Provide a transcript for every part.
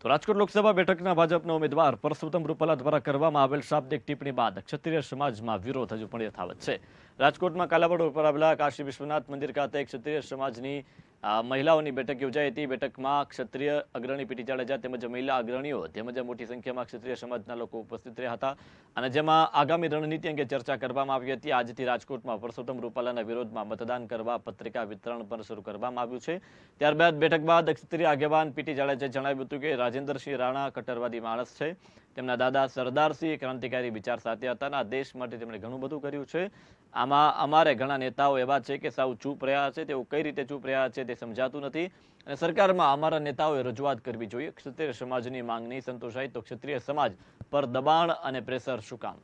તો રાજકોટ લોકસભા બેઠકના ભાજપના ઉમેદવાર પરસોત્તમ રૂપાલા દ્વારા કરવામાં આવેલ શાબ્દિક ટિપ્પણી બાદ ક્ષત્રિય સમાજમાં વિરોધ હજુ પણ યથાવત છે. રાજકોટમાં કાલાવડ ઉપર આવેલા કાશી વિશ્વનાથ મંદિર ખાતે ક્ષત્રિય સમાજની મહિલાઓની બેઠક યોજાઈ હતી. બેઠકમાં ક્ષત્રિય અગ્રણી પીટી જાડેજા તેમજ મહિલા અગ્રણીઓ તેમજ મોટી સંખ્યામાં ક્ષત્રિય સમાજના લોકો ઉપસ્થિત રહ્યા હતા. અને જેમાં આગામી રણનીતિ અંગે ચર્ચા કરવામાં આવી હતી. આજથી રાજકોટમાં પરસોત્તમ રૂપાલાના વિરોધમાં મતદાન કરવા પત્રિકા વિતરણ પણ શરૂ કરવામાં આવ્યું છે. ત્યારબાદ બેઠક બાદ ક્ષત્રિય આગેવાન પીટી જાડેજાએ જણાવ્યું હતું કે રાજેન્દ્રસિંહ રાણા કટ્ટરવાદી માણસ છે. તેમના દાદા સરદારસિંહ ક્રાંતિકારી વિચાર સાથે હતા અને દેશ માટે તેમણે ઘણું બધું કર્યું છે. આમાં અમારે ઘણા નેતાઓ એવા છે કે સાવ ચૂપ રહ્યા છે, તેઓ કઈ રીતે ચૂપ રહ્યા છે તે સમજાતું નથી અને સરકારમાં અમારા નેતાઓએ રજૂઆત કરવી જોઈએ. ક્ષત્રિય સમાજની માંગ નહીં સંતોષાય તો ક્ષત્રિય સમાજ પર દબાણ અને પ્રેશર શું કામ?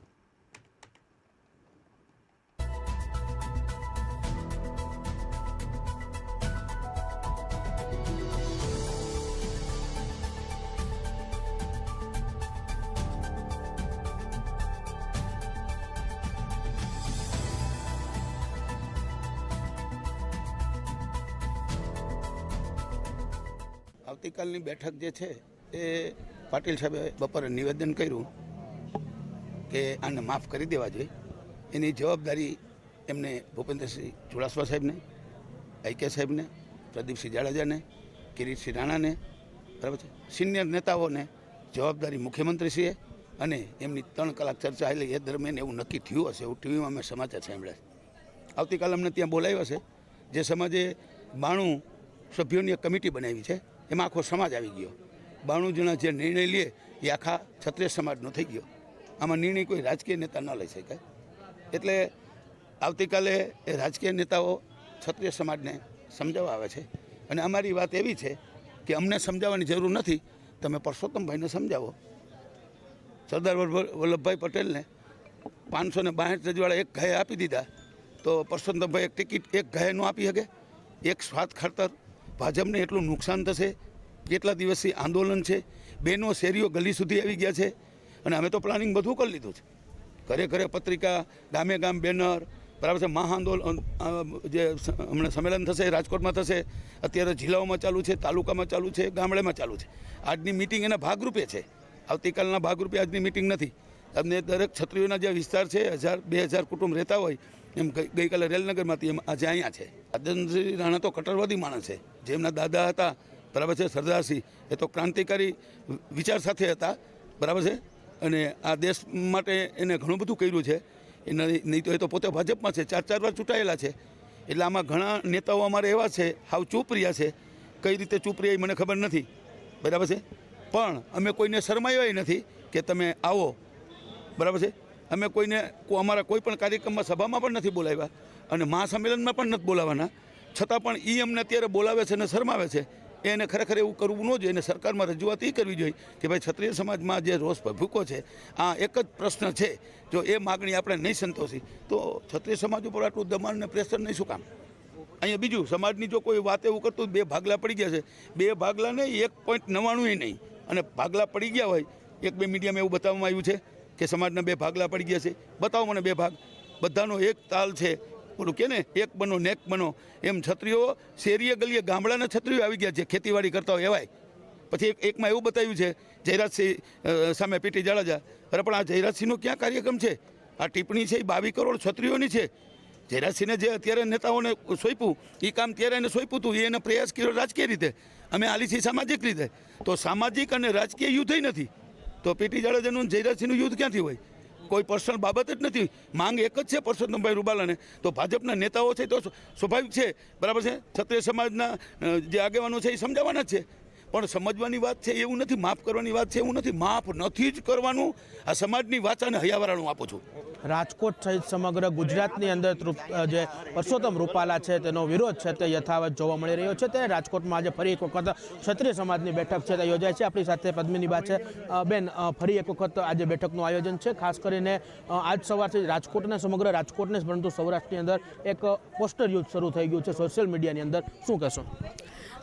આવતીકાલની બેઠક જે છે એ પાટીલ સાહેબે બપોરે નિવેદન કર્યું કે આને માફ કરી દેવા જોઈએ. એની જવાબદારી એમને ભૂપેન્દ્રસિંહ ચુડાસમા સાહેબને આઈકે સાહેબને, પ્રદીપસિંહ જાડેજાને, કિરીટસિંહ રાણાને, બરાબર છે? સિનિયર નેતાઓને જવાબદારી મુખ્યમંત્રીશ્રીએ અને એમની ત્રણ કલાક ચર્ચા એટલે એ દરમિયાન એવું નક્કી થયું હશે, એવું ટીવીમાં અમે સમાચાર સાંભળ્યા આવતીકાલે અમને ત્યાં બોલાવ્યા છે, જે સમાજે બાણું સભ્યોની કમિટી બનાવી છે. એમાં આખો સમાજ આવી ગયો. બાણું જણા જે નિર્ણય લે, એ આખા ક્ષત્રિય સમાજનો થઈ ગયો. આમાં નિર્ણય કોઈ રાજકીય નેતા ન લઈ શકે એટલે આવતીકાલે એ રાજકીય નેતાઓ ક્ષત્રિય સમાજને સમજાવવા આવે છે. અને અમારી વાત એવી છે કે અમને સમજાવવાની જરૂર નથી. તમે પરસોત્તમભાઈને સમજાવો. સરદાર વલ્લભ- વલ્લભભાઈ પટેલને પાંચસો ને બાસઠ રજવાડા એક ગાય આપી દીધા. તો પરસોત્તમભાઈ એક ટિકિટ એક ન આપી શકે? એક સ્વાદ ખાતર ભાજપને એટલું નુકસાન થશે? કેટલા દિવસથી આંદોલન છે? બેનો શેરીઓ ગલી સુધી આવી ગયા છે અને અમે તો પ્લાનિંગ બધું કરી લીધું છે. ઘરે ઘરે પત્રિકા, ગામે ગામ બેનર, બરાબર છે? મહાઆંદોલન જે હમણાં સંમેલન થશે, રાજકોટમાં થશે, અત્યારે જિલ્લાઓમાં ચાલુ છે, તાલુકામાં ચાલુ છે, ગામડેમાં ચાલુ છે. આજની મિટિંગ એના ભાગરૂપે છે. આવતીકાલના ભાગરૂપે આજની મિટિંગ નથી. તમને દરેક છત્રીઓના જે વિસ્તાર છે, હજાર, બે હજાર કુટુંબ રહેતા હોય એમ ગઈ- ગઈકાલે રેલનગરમાંથી એમ આજે અહીંયા છે. રાજેન્દ્રસિંહ રાણા તો કટ્ટરવાદી માણસ છે. જેમના દાદા હતા, બરાબર છે સરદારસિંહ એ તો ક્રાંતિકારી વિચાર સાથે હતા, બરાબર છે? અને આ દેશ માટે એને ઘણું બધું કર્યું છે. એના નહીં તો એ તો પોતે ભાજપમાં છે, ચાર ચાર વાર ચૂંટાયેલા છે. એટલે આમાં ઘણા નેતાઓ અમારે એવા છે, હાવ ચૂપ રહ્યા છે. કઈ રીતે ચૂપ રહ્યા મને ખબર નથી, બરાબર છે? પણ અમે કોઈને શરમાયવાય નથી કે તમે આવો, બરાબર છે? અમે કોઈને અમારા કોઈ પણ કાર્યક્રમમાં સભામાં પણ નથી બોલાવ્યા અને મહાસંમેલનમાં પણ નથી બોલાવવાના છતાં પણ એ અમને અત્યારે બોલાવે છે અને શરમાવે છે. એને ખરેખર એવું કરવું ન જોઈએ અને સરકારમાં રજૂઆત એ કરવી જોઈએ કે ભાઈ ક્ષત્રિય સમાજમાં જે રોષ ભૂકો છે, આ એક જ પ્રશ્ન છે. જો એ માગણી આપણે નહીં સંતોષી, તો ક્ષત્રિય સમાજ ઉપર આટલું દબાણ અને પ્રેશર નહીં શું કામ? અહીંયા બીજું, સમાજની જો કોઈ વાત એવું કરતું બે ભાગલા પડી ગયા છે. બે ભાગલા નહીં, એક પોઈન્ટ નવ્વાણું નહીં. અને ભાગલા પડી ગયા હોય, એક બે મીડિયામાં એવું બતાવવામાં આવ્યું છે. કે સમાજના બે ભાગલા પડી ગયા છે. બતાવો મને બે ભાગ. બધાનો એક તાલ છે. ઓલું કે ને, એક બનો, નેક બનો. એમ છત્રીઓ શેરીએ ગલીએ ગામડાના છત્રીઓ આવી ગયા છે, ખેતીવાડી કરતા હોય એવાય. પછી એક, એકમાં એવું બતાવ્યું છે, જયરાજસિંહ સામે પીટી જાડેજા. અરે, પણ આ જયરાજસિંહનો ક્યાં કાર્યક્રમ છે? આ ટિપ્પણી છે, એ બાવીસ કરોડ છત્રીઓની છે. જયરાજસિંહને જે અત્યારે નેતાઓને સોંપ્યું એ કામ ત્યારે એને સોંપ્યું હતું એને પ્રયાસ કર્યો રાજકીય રીતે. અમે આલી છીએ સામાજિક રીતે. તો સામાજિક અને રાજકીય યુદ્ધ નથી. તો પીટી જાડેજાનું જયરાજસિંહનું યુદ્ધ ક્યાંથી હોય? કોઈ પર્સનલ બાબત જ નથી. માંગ એક જ છે પરસોત્તમભાઈ રૂબાલાને. તો ભાજપના નેતાઓ છે તો સ્વાભાવિક છે. બરાબર છે? ક્ષત્રિય સમાજના જે આગેવાનો છે એ સમજાવવાના છે. પણ સમજવાની વાત છે એવું નથી, માફ કરવાની વાત છે એવું નથી. માફ નથી જ કરવાનું. આ સમાજની વાચાને હયાવરાણું આપું છું. રાજકોટ સહિત સમગ્ર ગુજરાતની અંદર જે પરસોત્તમ રૂપાલા છે, તેનો વિરોધ છે, તે યથાવત જોવા મળી રહ્યો છે. તે રાજકોટમાં આજે ફરી એક વખત ક્ષત્રિય સમાજની બેઠક છે, તે યોજાય છે. આપણી સાથે પદ્મિની બા છે. બેન ફરી એક વખત આજે બેઠકનું આયોજન છે. ખાસ કરીને આજ સવારથી રાજકોટને, સમગ્ર રાજકોટને જ, પરંતુ સૌરાષ્ટ્રની અંદર એક પોસ્ટર યુદ્ધ શરૂ થઈ ગયું છે સોશિયલ મીડિયાની અંદર. શું કહેશો?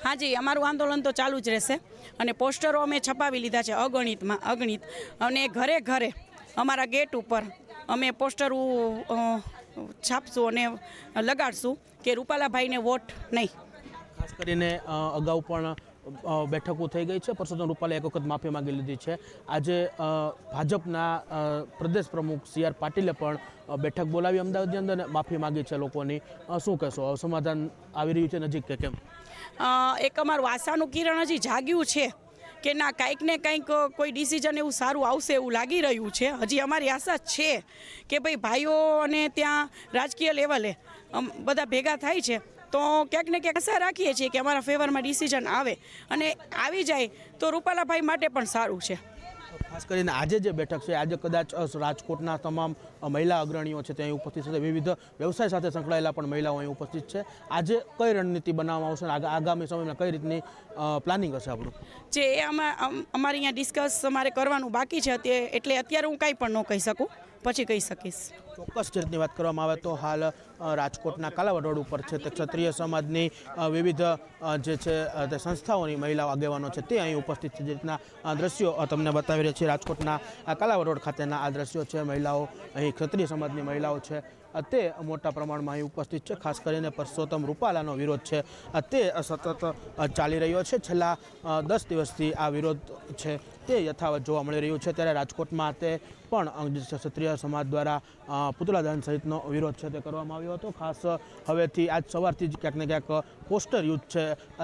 હાજી અમારું આંદોલન તો ચાલુ જ રહેશે. અને પોસ્ટરો અમે છપાવી લીધા છે અગણિતમાં, અગણિત. અને ઘરે ઘરે અમારા ગેટ ઉપર અમે પોસ્ટરો છાપશું અને લગાડશું કે રૂપાલાભાઈને વોટ નહીં. ખાસ કરીને અગાઉ પણ બેઠકો થઈ ગઈ છે. પરસોત્તમ રૂપાલે એક વખત માફી માંગી લીધી છે. આજે ભાજપના પ્રદેશ પ્રમુખ સી આર પાટીલે પણ બેઠક બોલાવી અમદાવાદની અંદર માફી માંગી છે લોકોની. શું કહેશો? સમાધાન આવી રહ્યું છે નજીક કે કેમ? એક અમારું આશાનું કિરણ હજી જાગ્યું છે. કે ના, કાંઈક ને કંઈક કોઈ ડિસિઝન એવું સારું આવશે એવું લાગી રહ્યું છે. હજી અમારી આશા છે કે ભાઈ ભાઈઓ અને ત્યાં રાજકીય લેવલે બધા ભેગા થાય છે. તો ક્યાંક ને ક્યાંક આશા રાખીએ છીએ કે અમારા ફેવરમાં ડિસિઝન આવે અને આવી જાય તો રૂપાલાભાઈ માટે પણ સારું છે. ખાસ કરીને આજે જે બેઠક છે, આજે કદાચ રાજકોટના તમામ મહિલા અગ્રણીઓ છે ત્યાં ઉપસ્થિત છે. વિવિધ વ્યવસાય સાથે સંકળાયેલા પણ મહિલાઓ અહીં ઉપસ્થિત છે. આજે કઈ રણનીતિ બનાવવામાં આવશે આગ, આગામી સમયમાં કઈ રીતની પ્લાનિંગ હશે આપણું? જે આમાં અમારે અહીંયા ડિસ્કસ અમારે કરવાનું બાકી છે. તે એટલે અત્યારે હું કાંઈ પણ ન કહી શકું. પછી કહી શકીશ. ચોક્કસ રીતની વાત કરવામાં આવે તો હાલ રાજકોટના કાલાવડ રોડ ઉપર છે તે ક્ષત્રિય સમાજની વિવિધ જે છે તે સંસ્થાઓની મહિલાઓ આગેવાનો છે તે અહીં ઉપસ્થિત છે. જે રીતના દ્રશ્યો તમને બતાવી રહ્યા છીએ રાજકોટના કાલાવડ રોડ ખાતેના આ દ્રશ્યો છે. મહિલાઓ અહીં ક્ષત્રિય સમાજની મહિલાઓ છે. તે મોટા પ્રમાણમાં અહીં ઉપસ્થિત છે. ખાસ કરીને પરસોત્તમ રૂપાલાનો વિરોધ છે. તે સતત ચાલી રહ્યો છે. છેલ્લા દસ દિવસથી આ વિરોધ છે તે યથાવત જોવા મળી રહ્યું છે. ત્યારે રાજકોટમાં તે પણ ક્ષત્રિય સમાજ દ્વારા પુતળા પુતળાદાન સહિતનો વિરોધ છે તે કરવામાં આવ્યો હતો. ખાસ હવેથી આજ સવારથી જ ક્યાંક ને ક્યાંક પોસ્ટર યુદ્ધ છે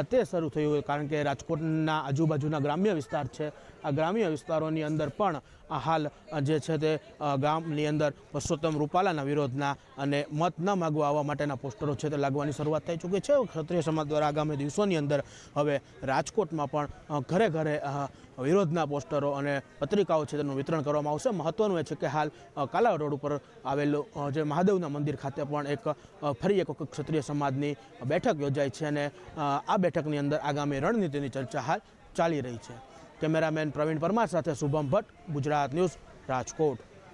તે શરૂ થયું કારણ કે રાજકોટના આજુબાજુના ગ્રામ્ય વિસ્તાર છે. આ ગ્રામ્ય વિસ્તારોની અંદર પણ હાલ જે છે તે ગામની અંદર પુરુષોત્તમ રૂપાલાના વિરોધના અને મત ન માગવા આવવા માટેના પોસ્ટરો છે તે લાગવાની શરૂઆત થઈ ચૂકી છે. ક્ષત્રિય સમાજ દ્વારા આગામી દિવસોની અંદર હવે રાજકોટમાં પણ ઘરે ઘરે વિરોધના પોસ્ટરો અને પત્રિકાઓ છે તેનું વિતરણ કરવામાં આવશે. મહત્વનું એ છે કે હાલ કાલા રોડ ઉપર આવેલું જે મહાદેવના મંદિર ખાતે પણ એક ફરી એક ક્ષત્રિય સમાજની બેઠક યોજાઈ છે અને આ બેઠકની અંદર આગામી રણનીતિની ચર્ચા હાલ ચાલી રહી છે. કેમેરામેન પ્રવીણ પરમાર સાથે શુભમ ભટ્ટ, ગુજરાત ન્યૂઝ, રાજકોટ.